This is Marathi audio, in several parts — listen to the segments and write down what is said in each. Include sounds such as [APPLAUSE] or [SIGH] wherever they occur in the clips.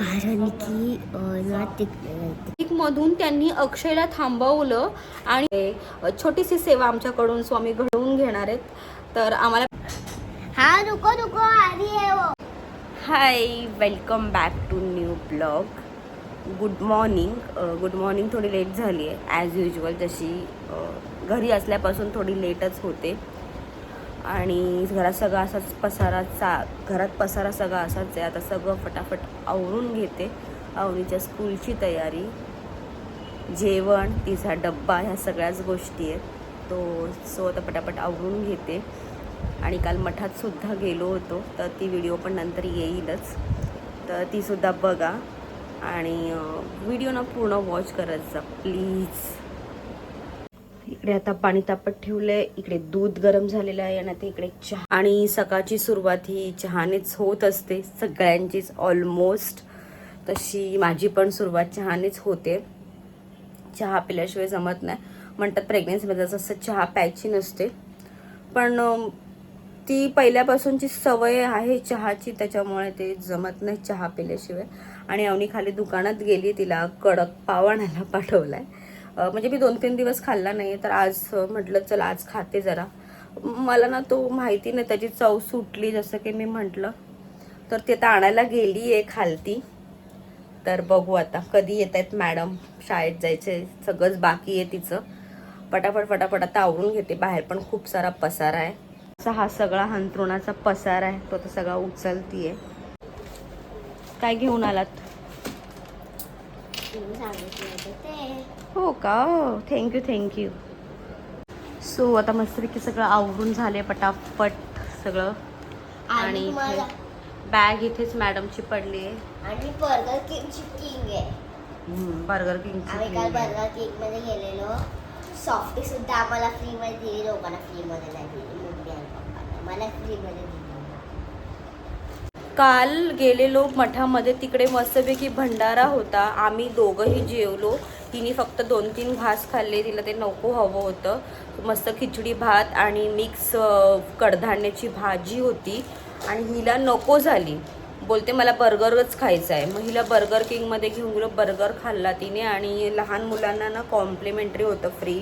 कारण की अं, ना तिकडे मधून त्यांनी अक्षयला थांबवलं आणि छोटीशी सेवा आमच्याकडून स्वामी घडवून घेणार आहेत. तर आम्हाला हा रुको रुको आ रही वो. Hi welcome back to new blog good morning good morning थोडी लेट झाली आहे ॲज युजल जशी घरी असल्यापासून थोडी लेटच होते. आणि घरात सगळा असाच पसारा चा घरात पसारा सगळा असाच आहे. आता सगळं फटाफट आवरून घेते. आवडीच्या स्कूलची तयारी जेवण तिचा डब्बा ह्या सगळ्याच गोष्टी आहेत. तो सो आता पटापट आवरून घेते. आणि काल मठातसुद्धा गेलो होतो. तर ती व्हिडिओ पण नंतर येईलच. तर तीसुद्धा बघा. आणि व्हिडिओ ना पूर्ण वॉच करत जा. प्लीज. इकडे आता पाणी तापत ठेवलंय इकडे दूध गरम झालेलं आहे आणि आता इकडे चहा. आणि सकाळची सुरुवात ही चहानेच होत असते सगळ्यांचीच ऑलमोस्ट तशी माझी पण सुरुवात चहानेच होते. चहा पिल्याशिवाय जमत नाही. म्हणतात प्रेग्नेन्सीमध्ये जसं चहा प्यायची नसते. पण ती पहिल्यापासूनची सवय आहे चहाची त्याच्यामुळे ते जमत नाही चहा पिल्याशिवाय. आणि अवनी खाली दुकानात गेली तिला कडक पाव आणायला पाठवलाय. आहे म्हणजे मी दोन तीन दिवस खाल्ला नाही तर आज म्हटलं चल आज खाते जरा. मला ना तो माहिती नाही त्याची चव सुटली जसं की मी म्हटलं. तर ते आता आणायला गेली आहे खालती. तर बघू आता कधी येत आहेत मॅडम शाळेत जायचे सगळंच बाकी आहे तिचं. पटापट पटापट आता आवरून घेते बाहेर पण खूप सारा पसारा आहे. असा हा सगळा हंतरुणाचा पसारा आहे तो तर सगळा उचलती आहे काय घेऊन आलात? हो का? थँक्यू थँक्यू सो आता मस्तपैकी सगळं आवरून झाले पटापट सगळं. आणि बॅग इथेच मॅडमची पडली आहे. आणि बर्गर किंगची किंग आहे. बर्गर आम्ही काल बर्गर किंगमध्ये गेलेलो. सॉफ्टी सुद्धा आम्हाला फ्री मध्ये दिली लोकांना फ्री मध्ये नाही दिली. मम्मी आणि पप्पांना. मला फ्री मध्ये दिली. काल गेलेलो मठामध्ये तिकडे मस्तपैकी भंडारा होता. आम्ही दोघंही जेवलो. तिने फक्त दोन तीन घास खाल्ले तिला ते नको हवं होतं. मस्त खिचडी भात आणि मिक्स कडधान्याची भाजी होती आणि हिला नको झाली. बोलते मला बर्गरच खायचा आहे मग हिला बर्गर किंगमध्ये घेऊन गेलो. बर्गर खाल्ला तिने आणि लहान मुलांना ना कॉम्प्लिमेंटरी होतं फ्री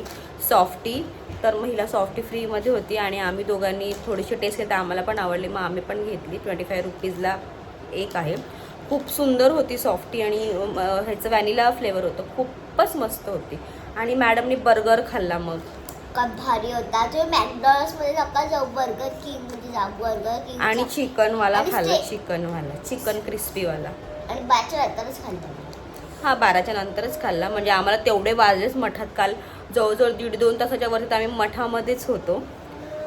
सॉफ्टी तर मग हिला सॉफ्टी फ्रीमध्ये होती आणि आम्ही दोघांनी थोडीशी टेस्ट केली आम्हाला पण आवडली. मग आम्ही पण घेतली. ट्वेंटी फाय रुपीजला एक आहे. खूप सुंदर होती सॉफ्टी आणि ह्याचं व्हॅनिला फ्लेवर होतं. खूपच मस्त होती. आणि मॅडमनी बर्गर खाल्ला मग. भारी होता. तुम्ही मॅकडॉनल्ड्समध्ये नका जाऊ बर्गर किंगमध्ये जा बर्गर किंग आणि चिकनवाला आणि खाल्ला. steak. चिकनवाला चिकन क्रिस्पीवाला आणि बाच्या नंतरच खाल्लं. हा बाराच्या नंतरच खाल्ला. म्हणजे आम्हाला तेवढे वाजलेच मठात. काल जवळजवळ दीड दोन तासाच्या वरती आम्ही मठामध्येच होतो.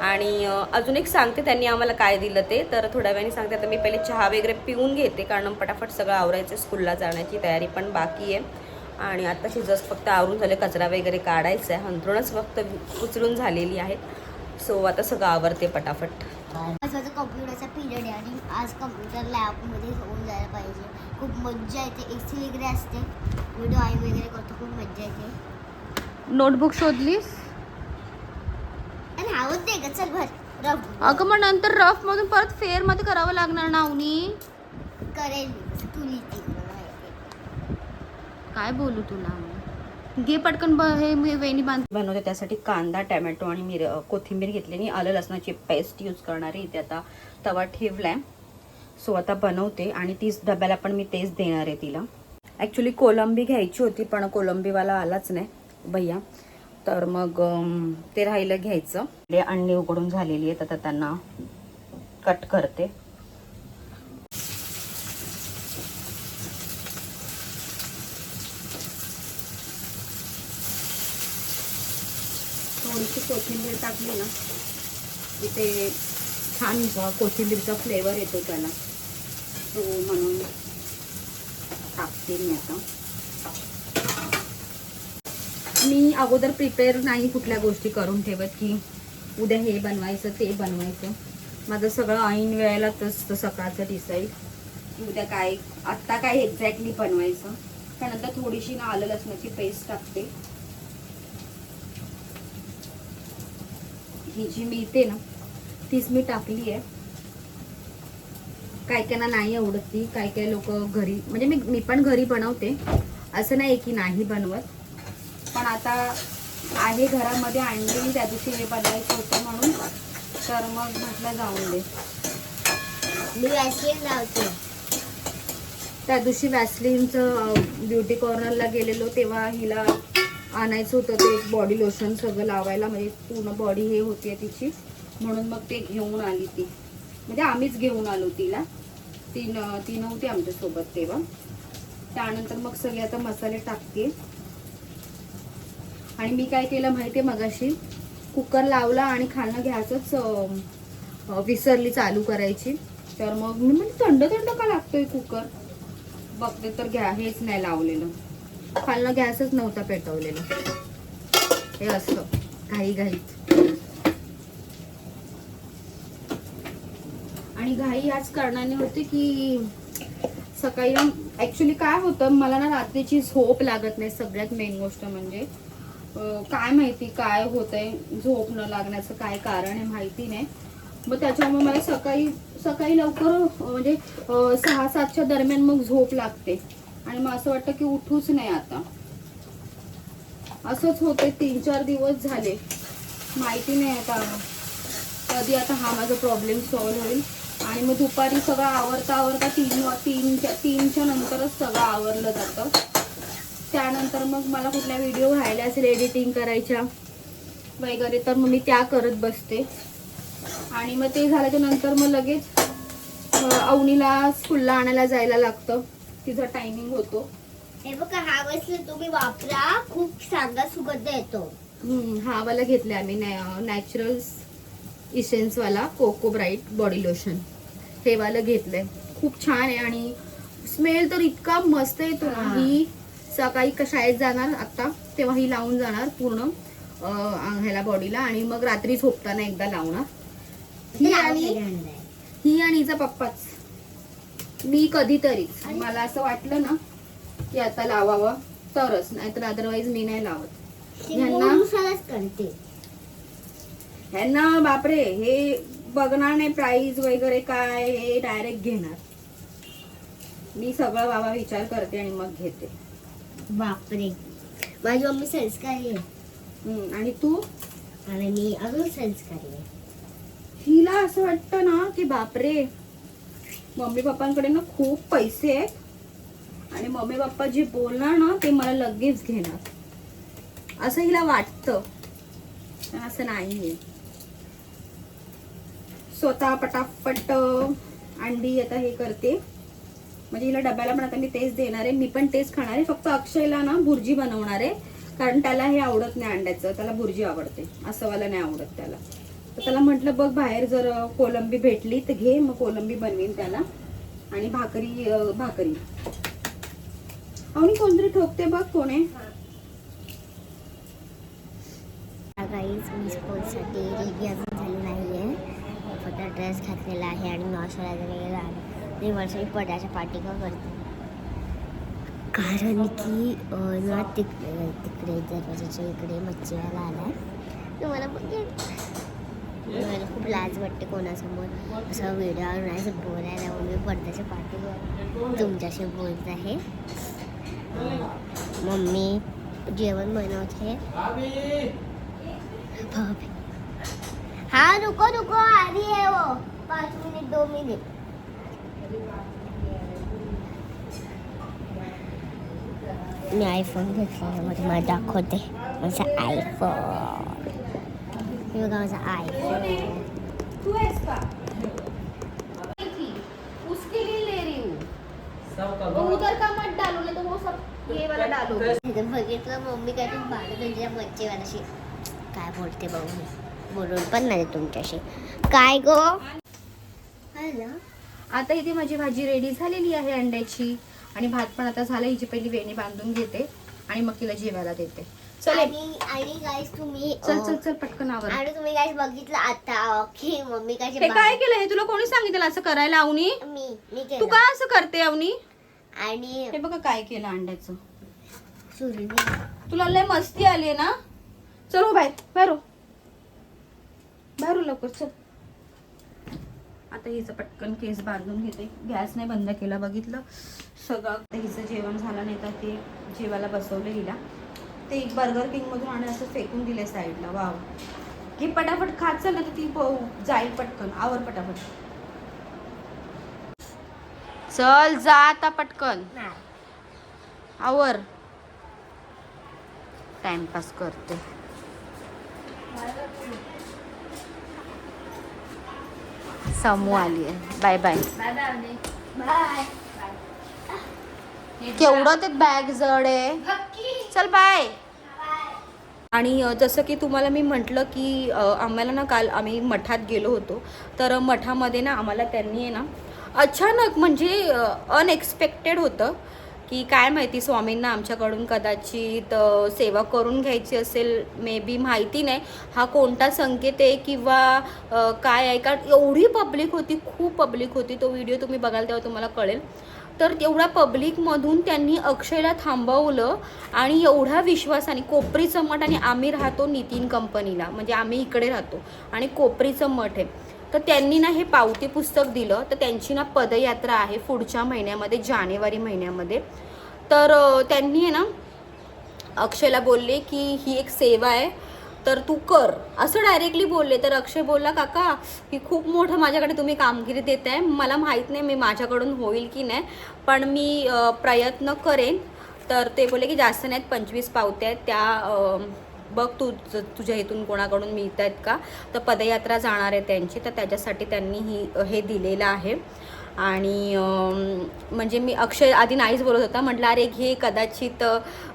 आणि अजून एक सांगते त्यांनी आम्हाला काय दिलं ते. तर थोड्या वेळाने सांगते आता मी पहिले चहा वगैरे पिऊन घेते कारण पटापट सगळं आवरायचं स्कूलला जाण्याची तयारी पण बाकी आहे. आणि आत्ताशी जस्ट फक्त आवरून झाले कचरा वगैरे काढायचा आहे. हंतरूनच फक्त उचलून झालेली आहे. सो आता सगळं आवरते पटापट. आज माझा कम्प्युटरचा पिरियड आहे आणि आज कम्प्युटर लॅबमध्ये होऊन जायला पाहिजे. खूप मज्जा येते. ए सी वगैरे असते. व्हिडिओ आई वगैरे करतो खूप मज्जा येते. नोटबुक शोधलीस? चल भर. रफ. अगं मग नंतर रफमधून परत फेअरमध्ये करावं लागणार ना उनी? करेल मी. तू. लिहिते मला माहिती काय बोलू तुला घे पटकन ब हे मी वेणी बांध बनवते त्यासाठी कांदा टॅमॅटो आणि मिर कोथिंबीर घेतली आणि आलं लसणाची पेस्ट यूज करणारी इथे आता. तवा ठेवलाय. सो आता बनवते आणि तीच डब्याला पण मी तेच देणार आहे तिला. ॲक्च्युली कोलंबी घ्यायची होती पण कोलंबीवाला आलाच नाही. भैया तर मग ते राहिलं घ्यायचं. ते अंडी उकडून झालेली आहेत आता त्यांना कट करते. थोडीशी कोथिंबीर टाकली ना इथे छान कोथिंबीरचा फ्लेवर येतो त्याला. तो म्हणून टाकते मी आता. मी अगोदर प्रिपेअर नाही कुठल्या गोष्टी करून ठेवत की उद्या हे बनवायचं ते बनवायचं. माझं सगळं ऐन वेळेला तसं सकाळचं डिसाईड की उद्या काय आत्ता काय एक्झॅक्टली बनवायचं. त्यानंतर थोडीशी ना आलं लसणाची पेस्ट टाकते. ही जी मिळते ना तीच मी टाकली आहे. काही काहींना नाही आवडत ती काही काही लोक घरी म्हणजे मी मी पण घरी बनवते. असं नाही की नाही बनवत. पण आता आहे घरामध्ये आणली त्या दिवशी हे बनवायचं होतं म्हणून तर मग म्हटलं जाऊन दे. मी वॅसलीन लावते. त्या दिवशी वॅसलिनचं ब्युटी कॉर्नरला गेलेलो तेव्हा हिला आणायचं होतं ते बॉडी लोशन सगळं लावायला म्हणजे पूर्ण बॉडी हे होती तिची. म्हणून मग ते घेऊन आली ती. म्हणजे आम्हीच घेऊन आलो तिला. ती न ती नव्हती आमच्यासोबत तेव्हा. त्यानंतर मग सगळे आता मसाले टाकते. आणि मी काय केलं माहिती आहे मगाशी? कुकर लावला आणि खालनं घ्यायचंच विसरली चालू करायची. तर मग मी म्हणजे थंड थंड का लागतोय कुकर? बघते तर घ्या हेच नाही लावलेलं. खालनं गॅसच नव्हता पेटवलेला. हे असं घाई घाईत. आणि घाई आज कारणाने होते की सकाळी ऍक्च्युली काय होतं मला ना रात्रीची झोप लागत नाही सगळ्यात मेन गोष्ट म्हणजे. काय माहिती काय होतंय झोप न लागण्याचं काय कारण आहे माहिती नाही. मग त्याच्यामुळे मला सकाळी सकाळी लवकर म्हणजे सहा सातच्या दरम्यान मग झोप लागते. आणि मग असं वाटतं की उठूच नाही आता. असंच होते तीन चार दिवस झाले. माहिती नाही आता. कधी आता हा माझा प्रॉब्लेम सॉल्व्ह होईल. आणि मग दुपारी सगळं आवरता आवरता तीन तीनच्या तीनच्या नंतरच सगळं आवरलं जातं. त्यानंतर मग मला कुठल्या व्हिडिओ राहिल्या असेल एडिटिंग करायच्या वगैरे तर मग मी त्या करत बसते. आणि मग ते झाल्याच्यानंतर मग लगेच अवनीला स्कूलला आणायला जायला लागतं. तिचा टायमिंग होतो. हे बघा हा वॅसलीन तुम्ही वापरा. खूप चांगला सुगंध येतो. हम्म, हा वाला घेतलाय आम्ही नॅचरल्स इसेन्सवाला कोको ब्राईट बॉडी लोशन हे वाला घेतलंय. खूप छान आहे आणि स्मेल तर इतका मस्त येतो ना हा. सकाळी क- शाळेत जाणार आता तेव्हा ही लावून जाणार पूर्ण ह्याला बॉडीला आणि मग रात्री झोपताना एकदा लावणार. ही आणि ही आणि हिचा पप्पाच. मी कधीतरीच आणि- मला असं वाटलं ना की आता लावावं तरच नाहीतर अदरवाईज मी नाही लावत. ह्यांना- ह्यांना बापरे हे बघणार नाही प्राइस वगैरे काय हे डायरेक्ट घेणार. मी सगळं बाबा विचार करते आणि मग घेते. बापरे. माझी मम्मी संस्कारी आहे. हम्म, आणि तू? आणि मी अजून संस्कारी आहे. हिला असं वाटतं ना की बापरे मम्मी पप्पांकडे ना खूप पैसे आहेत. आणि मम्मी पप्पा जे बोलणार ना ते मला लगेच घेणार. असं हिला वाटतं. पण असं नाहीये. स्वतः पटापट अं, अंडी आता हे करते. म्हणजे हिला डब्याला पण आता मी तेच देणार आहे. मी पण तेच खाणार आहे. फक्त अक्षयला ना भुर्जी बनवणार आहे. कारण त्याला हे आवडत नाही अंड्याचं. त्याला भुर्जी आवडते. असं मला नाही आवडत त्याला. तर त्याला म्हटलं बघ बाहेर जर कोलंबी भेटली तर घे मग कोलंबी बनवीन त्याला. आणि भाकरी भाकरी. आणि कोणतरी ठोकते बघ कोण आहे? काहीच मी स्पोर्ट्ससाठी रेडी अजून झाली नाही आहे फक्त ड्रेस घातलेला आहे आणि मॉइश्चरायझर वगैरे आहे. मी वर्ष मी पाठी का करते. कारण की ना तिकडे तिकडे दरवाजाच्या इकडे मच्छीवाला आला आहे मला मला खूप लाज वाटते कोणासमोर. असं व्हिडिओ नाही असं बोलायला मी पडद्याच्या पाठीवर तुमच्याशी बोलत आहे. मम्मी जेवण बनवते. आहे हा रुको रुको आधी आहे मिनिट वो. पाँच दो मिनिट. मी आयफोन घेतला मग तुम्हाला दाखवते. माझा आयफोन हे बघा माझा आयफोन तू आहेस का उसके लिए ले रही हूँ तो उधर का मत डालो? नहीं तो वो सब ये वाला डालो. इथं बघितलं मम्मी काय तुम्ही भांडत तुमच्या मच्छीवाल्याशी काय बोलते बघू बोलून पण नाही तुमच्याशी. काय गो? ना आता इथे माझी भाजी रेडी झालेली आहे अंड्याची. आणि भात पण आता झाला हिची पहिली वेणी बांधून घेते आणि मग तिला जेवायला देते. चल. आणि आणि गाईस तुम्ही चल चल चल पटकन आवर. आणि तुम्ही गाईस बघितलं आता की मम्मी हे काय केलं? हे तुला कोणी सांगितलं असं करायला अवनी? मी मी तू काय असं करते अवनी? आणि हे बघा काय केलं अंड्याचं. तुला लय मस्ती आली ना? चल हो बाहेर बाहेर हो. बाहेर हो लवकर चल. आता हिचं पटकन केस बांधून घेते. गॅस नाही बंद केला बघितलं. सगळं हिचं जेवण झालं नाही तर ते जेवायला बसवलं हिला. ते एक बर्गर किंगमधून आणि असं फेकून दिले साईडला. वाव. की पटापट खात चाललं तर ती प- जाईल पटकन. आवर पटापट. चल जा आता पटकन. आवर. टाइमपास करते. समू आली आहे. बाय बाय बाय केवढं ते बॅग जड आहे. चल बाय आणि जसं की तुम्हाला मी म्हटलं की आम्हाला ना काल आम्ही मठात गेलो होतो. तर मठामध्ये ना आम्हाला त्यांनी आहे ना अचानक म्हणजे अनएक्सपेक्टेड होतं. की काय माहिती स्वामींना आमच्याकडून कदाचित सेवा करून घ्यायची असेल मे बी माहिती नाही. हा कोणता संकेत आहे किंवा काय आहे? का एवढी पब्लिक होती खूप पब्लिक होती. तो व्हिडिओ तुम्ही बघाल तेव्हा तुम्हाला कळेल. तर तेवढ्या पब्लिकमधून त्यांनी अक्षयला थांबवलं आणि एवढा विश्वासाने कोपरीचं मठ आणि आम्ही राहतो नितीन कंपनीला म्हणजे आम्ही इकडे राहतो. आणि कोपरीचं मठ आहे. तर त्यांनी ना हे पावती पुस्तक दिलं. तर त्यांची ना पदयात्रा आहे पुढच्या महिन्यामध्ये जानेवारी महिन्यामध्ये. तर त्यांनी आहे ना अक्षयला बोलले की ही एक सेवा आहे तर तू कर. असं डायरेक्टली बोलले. तर अक्षय बोलला काका ही खूप मोठं माझ्याकडे तुम्ही कामगिरी देत आहे मला माहीत नाही मी माझ्याकडून होईल की नाही पण मी प्रयत्न करेन. तर ते बोलले की जास्त नाहीत पंचवीस पावत्या आहेत. त्या बघ तू तुझ्या इथून कोणाकडून मिळत आहेत का? तर पदयात्रा जाणार आहे त्यांची तर त्याच्यासाठी त्यांनी ही हे दिलेलं आहे. आणि म्हणजे मी अक्षय आधी नाहीच बोलत होता म्हटलं अरे घे कदाचित.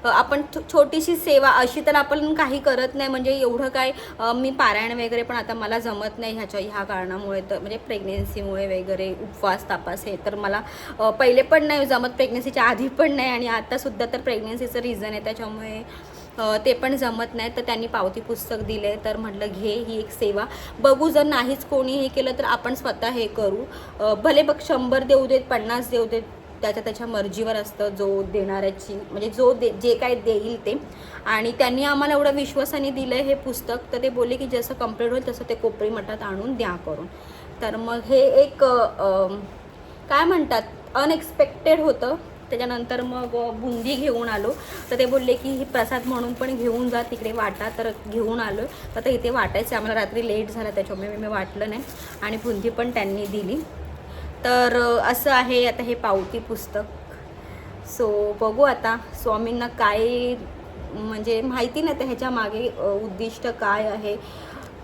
आपण छोटीशी सेवा अशी तर आपण काही करत नाही म्हणजे एवढं काय मी पारायण वगैरे पण आता मला जमत नाही ह्याच्या ह्या कारणामुळे तर म्हणजे प्रेग्नेन्सीमुळे वगैरे उपवास तापास हे तर मला पहिले पण नाही जमत प्रेग्नेन्सीच्या आधी पण नाही आणि आतासुद्धा तर प्रेग्नेन्सीचं रिझन आहे त्याच्यामुळे ते पण जमत नाही. तर त्यांनी पावती पुस्तक दिले. तर म्हटलं घे ही एक सेवा. बघू जर नाहीच कोणी हे केलं तर आपण स्वतः हे करू. भले बघ शंभर देऊ देत पन्नास देऊ देत त्याच्या त्याच्या मर्जीवर असतं जो देणाऱ्याची म्हणजे जो दे जे काय देईल ते. आणि त्यांनी आम्हाला एवढं विश्वासाने दिलं हे पुस्तक. तर ते बोलले की जसं कंप्लीट होईल तसं ते कोपरी मठात आणून द्या करून. तर मग हे एक काय म्हणतात? अनएक्सपेक्टेड होतं. त्याच्यानंतर मग बुंदी घेऊन आलो. तर ते बोलले की ही प्रसाद म्हणून पण घेऊन जा तिकडे वाटा तर घेऊन आलो. आता इथे वाटायचं आम्हाला रात्री लेट झाला त्याच्यामुळे मी वाटलं नाही. आणि बुंदी पण त्यांनी दिली. तर असं आहे आता हे पावती पुस्तक. सो बघू आता स्वामींना काय म्हणजे माहिती नाही तर ह्याच्या मागे उद्दिष्ट काय आहे.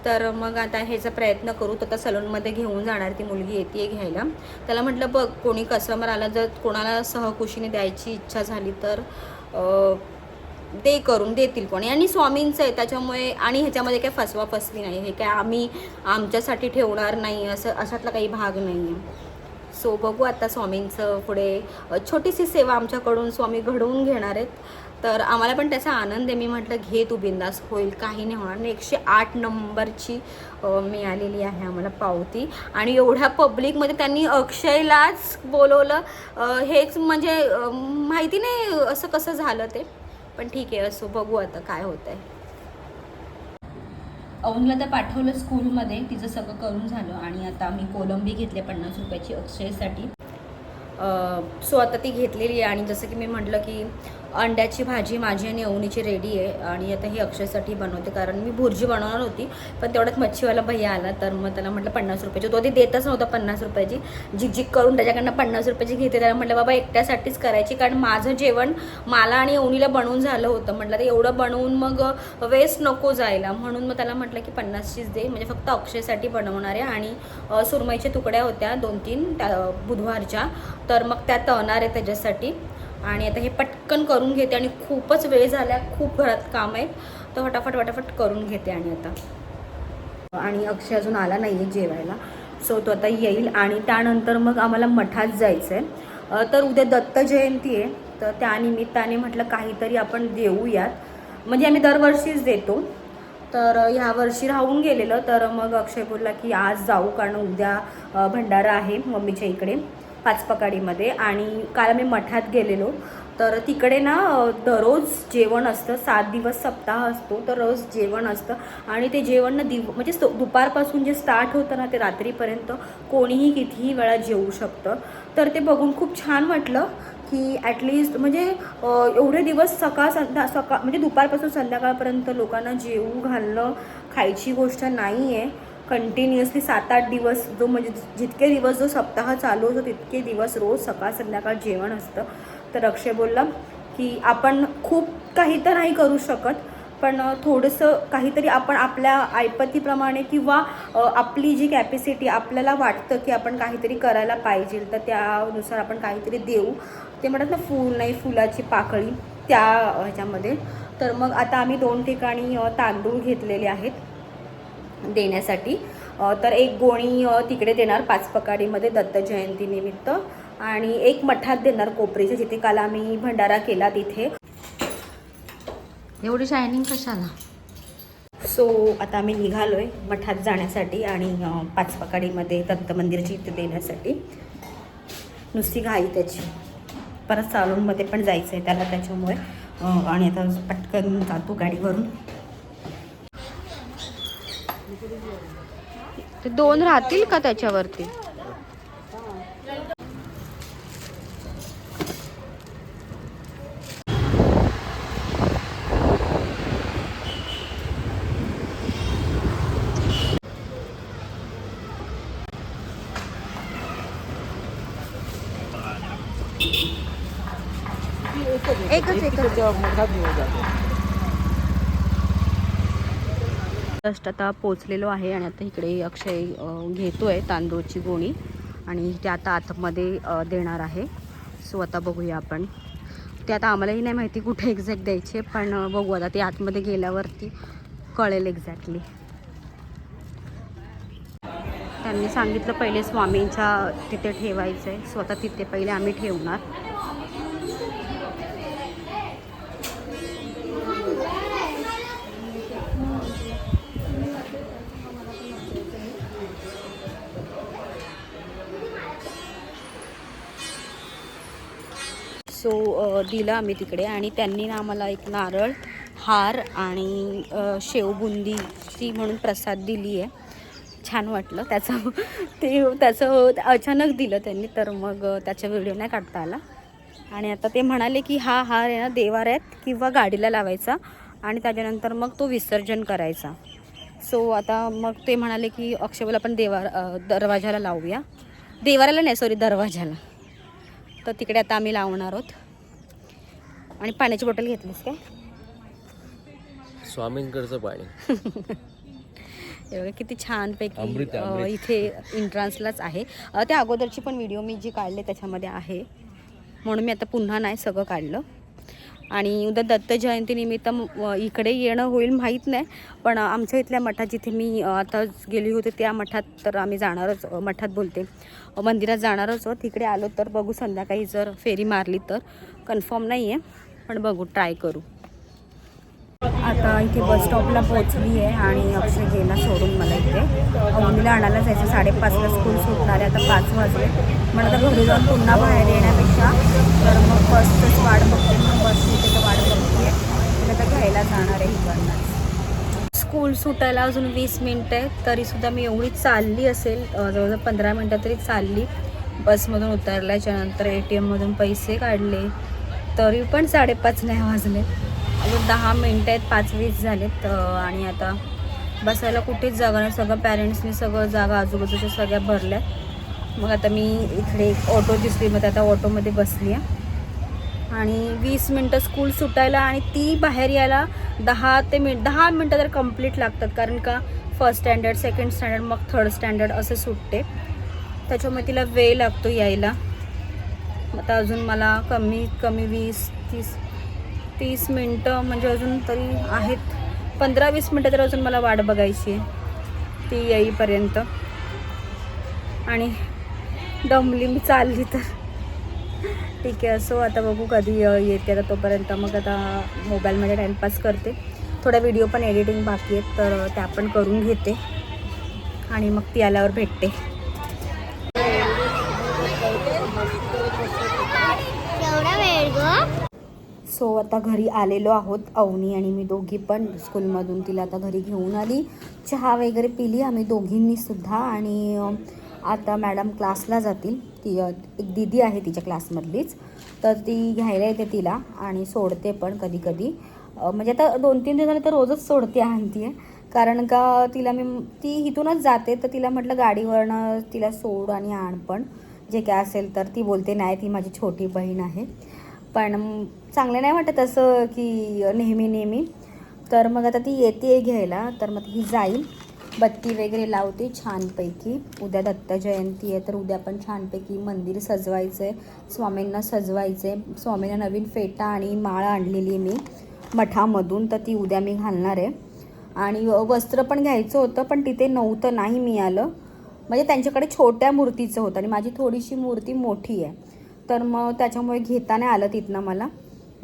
तर मग आता ह्याचा प्रयत्न करू. तर आता सलूनमध्ये घेऊन जाणार ती मुलगी येते घ्यायला. त्याला म्हटलं बघ कोणी कस्टमर आला जर कोणाला सहकुशीने द्यायची इच्छा झाली तर ते दे करून देतील कोणी. आणि स्वामींचं आहे त्याच्यामुळे आणि ह्याच्यामध्ये काही फसवा फसवी नाही. हे काय आम्ही आमच्यासाठी ठेवणार नाही असं अशातला काही भाग नाही आहे सो बघू आता स्वामींचं पुढे. छोटीशी सेवा आमच्याकडून स्वामी घडवून घेणार आहेत. तर आम्हाला पण त्याचा आनंद आहे. मी म्हटलं घे तू बिंदास होईल काही नाही होणार. आणि एकशे आठ नंबरची मिळालेली आहे आम्हाला पावती. आणि एवढ्या पब्लिकमध्ये त्यांनी अक्षयलाच बोलवलं. हेच म्हणजे माहिती नाही असं कसं झालं ते. पण ठीक आहे असो बघू आता काय होत आहे औनला तर पाठवलं स्कूलमध्ये. तिचं सगळं करून झालं. आणि आता मी कोलंबी घेतले पन्नास रुपयाची अक्षयसाठी. सो आता ती घेतलेली आहे. आणि जसं की मी म्हटलं की अंड्याची भाजी माझी आणि अवनीची रेडी आहे. आणि आता ही अक्षयसाठी बनवते कारण मी भुर्जी बनवणार होती पण तेवढ्यात मच्छीवाला भैया आला तर मग त्याला म्हटलं पन्नास रुपयाची. तो आधी देतच नव्हता पन्नास रुपयाची. झिकझिक करून त्याच्याकडनं पन्नास रुपयाची घेते. त्याला म्हटलं बाबा एकट्यासाठीच करायची कारण माझं जेवण मला आणि अवनीला बनवून झालं होतं. म्हटलं तर एवढं बनवून मग वेस्ट नको जायला. म्हणून मग त्याला म्हटलं की पन्नासचीच दे. म्हणजे फक्त अक्षयसाठी बनवणार आहे. आणि सुरमईच्या तुकड्या होत्या दोन तीन त्या बुधवारच्या. तर मग त्या तळणार आहे त्याच्यासाठी. आणि आता हे पटकन करून घेते आणि खूपच वेळ झाला खूप घरात काम आहेत तर फटाफट फटाफट करून घेते आणि आता. आणि अक्षय अजून आला नाही आहे जेवायला. सो तो आता येईल आणि त्यानंतर मग आम्हाला मठात जायचं आहे तर उद्या दत्त जयंती आहे. तर त्यानिमित्ताने म्हटलं काहीतरी आपण देऊयात. म्हणजे आम्ही दरवर्षीच देतो. तर ह्या वर्षी राहून गेलेलं. तर मग अक्षय बोलला की आज जाऊ कारण उद्या भंडारा आहे मम्मीच्या इकडे. पाचपकाडीमध्ये आणि काल आम्ही मठात गेलेलो. तर तिकडे ना दररोज जेवण असतं. सात दिवस सप्ताह असतो तर रोज जेवण असतं. आणि ते जेवण ना दिव म्हणजे दुपारपासून जे स्टार्ट होतं ना ते रात्रीपर्यंत कोणीही कितीही वेळा जेवू शकतं. तर ते बघून खूप छान वाटलं की ॲटलिस्ट म्हणजे एवढे दिवस सकाळ संध्या सकाळ म्हणजे दुपारपासून संध्याकाळपर्यंत लोकांना जेवू घालणं खायची गोष्ट नाही आहे कंटिन्युअसली सात आठ दिवस जो म्हणजे जितके दिवस जो सप्ताह चालू होतो तितके दिवस रोज सकाळ संध्याकाळ जेवण असतं. तर अक्षय बोलला की आपण खूप काही तर नाही करू शकत पण थोडंसं काहीतरी आपण आपल्या ऐपतीप्रमाणे किंवा आपली जी कॅपॅसिटी आपल्याला वाटतं की आपण काहीतरी करायला पाहिजे तर त्यानुसार आपण काहीतरी देऊ. ते म्हणतात ना फूल नाही फुलाची पाकळी त्या ह्याच्यामध्ये. तर मग आता आम्ही दोन ठिकाणी तांदूळ घेतलेले आहेत. देण्यासाठी. तर एक गोणी तिकडे देणार पाच पकाडीमध्ये दत्त जयंतीनिमित्त आणि एक मठात देणार कोपरीच्या जिथे काल आम्ही भंडारा केला तिथे. एवढी शायनिंग कशाला? सो आता आम्ही निघालोय मठात जाण्यासाठी आणि पाच पकाडीमध्ये दत्त मंदिरची इथे देण्यासाठी. नुसती घाई त्याची. परत सालूनमध्ये पण जायचं आहे त्याला त्याच्यामुळे. आणि आता पटकन जातो गाडीवरून. ते दोन राहतील का त्याच्यावरती? एकच एकच. जस्ट आता पोचलेलो आहे आणि आता इकडे अक्षय घेतो घेतोय तांदूळची गोणी आणि ते आता आतमध्ये देणार आहे. सो आता बघूया आपण. ते आता आम्हालाही नाही माहिती कुठे एक्झॅक्ट द्यायचे पण बघू आता ते आतमध्ये गेल्यावरती कळेल एक्झॅक्टली त्यांनी सांगितलं पहिले स्वामींच्या तिथे ठेवायचं आहे स्वतः तिथे पहिले आम्ही ठेवणार. सो दिलं आम्ही तिकडे आणि त्यांनी ना आम्हाला एक नारळ हार आणि शेवबुंदीची म्हणून प्रसाद दिली आहे छान वाटलं त्याचं ते त्याचं अचानक दिलं त्यांनी तर मग त्याचा व्हिडिओ नाही काढता आला. आणि आता ते म्हणाले की हा हार आहे ना देवाऱ्यात किंवा गाडीला लावायचा आणि त्याच्यानंतर मग तो विसर्जन करायचा. सो आता मग ते म्हणाले की अक्षयला आपण देवा दरवाजाला लावूया. देवाऱ्याला नाही सॉरी दरवाजाला. तर तिकडे आता आम्ही लावणार आहोत. आणि पाण्याची बॉटल घेतलीस काय? स्वामींकडचं पाणी. [LAUGHS] बघा किती छानपैकी. इथे एंट्रन्सलाच आहे. त्या अगोदरची पण व्हिडिओ मी जी काढले त्याच्यामध्ये आहे. म्हणून मी आता पुन्हा नाही सगळं काढलं. आणि उद्या दत्त जयंतीनिमित्त इकडे येणं होईल माहीत नाही. पण आमच्या इथल्या मठात जिथे मी आताच आता गेली होते त्या मठात तर आम्ही जाणारच मठात बोलते. मंदिरात जाणारच आहोत. तिकडे आलो तर बघू संध्याकाळी जर फेरी मारली तर. कन्फर्म नाही आहे पण बघू ट्राय करू. आता इथे बस स्टॉपला पोहोचली आहे आणि अक्षय गेला सोडून मला इथे. अवनीला आणायला जायचं साडेपाचला स्कूल सुटणार आहे आता पाच वाजले. मला आता घरी जाऊन पुन्हा बाहेर येण्यापेक्षा तर मग बसचंच वाट बघते मग बस इथे तर वाट बघते तर आता घ्यायला जाणार आहे इकडनं. स्कूल सुटायला अजून वीस मिनटं आहे तरीसुद्धा मी एवढी चालली असेल जवळजवळ पंधरा मिनटं तरी चालली. बसमधून उतरल्याच्यानंतर ए टी एममधून पैसे काढले तरी पण साडेपाच नाही वाजले. अजून दहा मिनटं आहेत पाच वीस झालेत आणि आता बसायला कुठेच जागा नाही. सगळं पॅरेंट्सनी सगळं जागा आजूबाजूच्या सगळ्या भरल्या मग आता मी इकडे एक ऑटो दिसली मग आता ऑटोमध्ये बसली आहे. आणि वीस मिनटं स्कूल सुटायला आणि ती बाहेर यायला दहा ते मिन दहा मिनटं तर कंप्लीट लागतात. कारण का फर्स्ट स्टँडर्ड सेकंड स्टँडर्ड मग थर्ड स्टँडर्ड असं सुटते. त्याच्यामुळे तिला वेळ लागतो यायला. आता अजून मला कमीत कमी वीस तीस तीस मिनटं म्हणजे अजून तरी आहेत. पंधरा वीस मिनटं तर अजून मला वाट बघायची आहे. ती येईपर्यंत. आणि दमली मी चालली तर. ठीक आहे असो आता बघू कधी येते आता तोपर्यंत. मग आता मोबाईलमध्ये टाईमपास करते. थोड्या व्हिडिओ पण एडिटिंग बाकी आहेत तर त्या पण करून घेते. आणि मग ती आल्यावर भेटते एवढा वेळ ग सो आता घरी आलेलो आहोत अवनी आणि मी दोघी पण स्कूलमधून. तिला आता घरी घेऊन आली. चहा वगैरे पिली. आम्ही दोघींनी सुद्धा. आणि आता मॅडम क्लासला जातील. ती एक दिदी आहे तिच्या क्लासमधलीच. तर ती घ्यायला येते तिला आणि सोडते पण कधी कधी म्हणजे आता दोन तीन दिवस झाले तर रोजच सोडते आणते कारण का तिला मी ती इथूनच जाते. तर तिला म्हटलं गाडीवरनं तिला सोड आणि आण पण. जे काय असेल तर ती बोलते नाही ती माझी छोटी बहीण आहे. पण चांगलं नाही वाटत असं की नेहमी नेहमी. तर मग आता ती येते घ्यायला तर मग ही जाईल. बत्ती वगैरे लावते छानपैकी. उद्या दत्त जयंती आहे तर उद्या पण छानपैकी मंदिर सजवायचं आहे स्वामींना सजवायचं आहे स्वामींना नवीन फेटा आणि माळ आणलेली आहे मी मठामधून तर ती उद्या मी घालणार आहे. आणि वस्त्र पण घ्यायचं होतं पण तिथे नव्हतं नाही मिळालं. म्हणजे त्यांच्याकडे छोट्या मूर्तीचं होतं आणि माझी थोडीशी मूर्ती मोठी आहे. तर मग त्याच्यामुळे घेता नाही आलं तिथनं मला.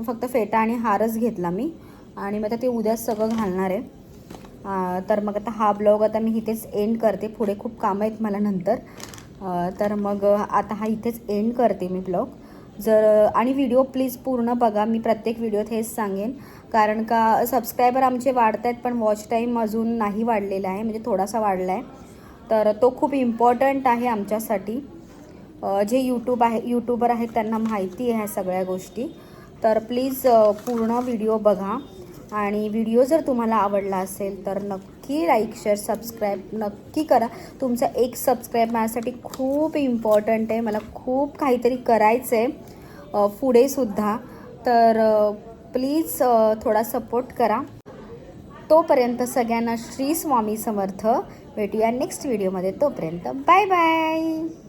फक्त फेटा आणि हारच घेतला मी. आणि मग आता ते उद्याच सगळं घालणार आहे. तर मग आता हा ब्लॉग आता मी इथेच एंड करते. पुढे खूप कामं आहेत मला नंतर. तर मग आता हा इथेच एंड करते मी ब्लॉग. जर आणि व्हिडिओ प्लीज पूर्ण बघा. मी प्रत्येक व्हिडिओत हेच सांगेन. कारण का सबस्क्रायबर आमचे वाढत आहेत पण वॉच टाईम अजून नाही वाढलेला आहे. म्हणजे थोडासा वाढला आहे तर तो खूप इम्पॉर्टंट आहे आमच्यासाठी. जे यूट्यूब आहे यूट्यूबर आहेत त्यांना माहिती आहे ह्या सगळ्या गोष्टी. तर प्लीज पूर्ण व्हिडिओ बघा. आणि व्हिडिओ जर तुम्हाला आवडला असेल तर नक्की लाईक शेअर सबस्क्राईब नक्की करा. तुमचा एक सबस्क्राईब माझ्यासाठी खूप इम्पॉर्टंट आहे. मला खूप काहीतरी करायचं आहे पुढेसुद्धा तर प्लीज थोडा सपोर्ट करा. तोपर्यंत सगळ्यांना श्री स्वामी समर्थ. भेटूया नेक्स्ट व्हिडिओमध्ये तोपर्यंत बाय बाय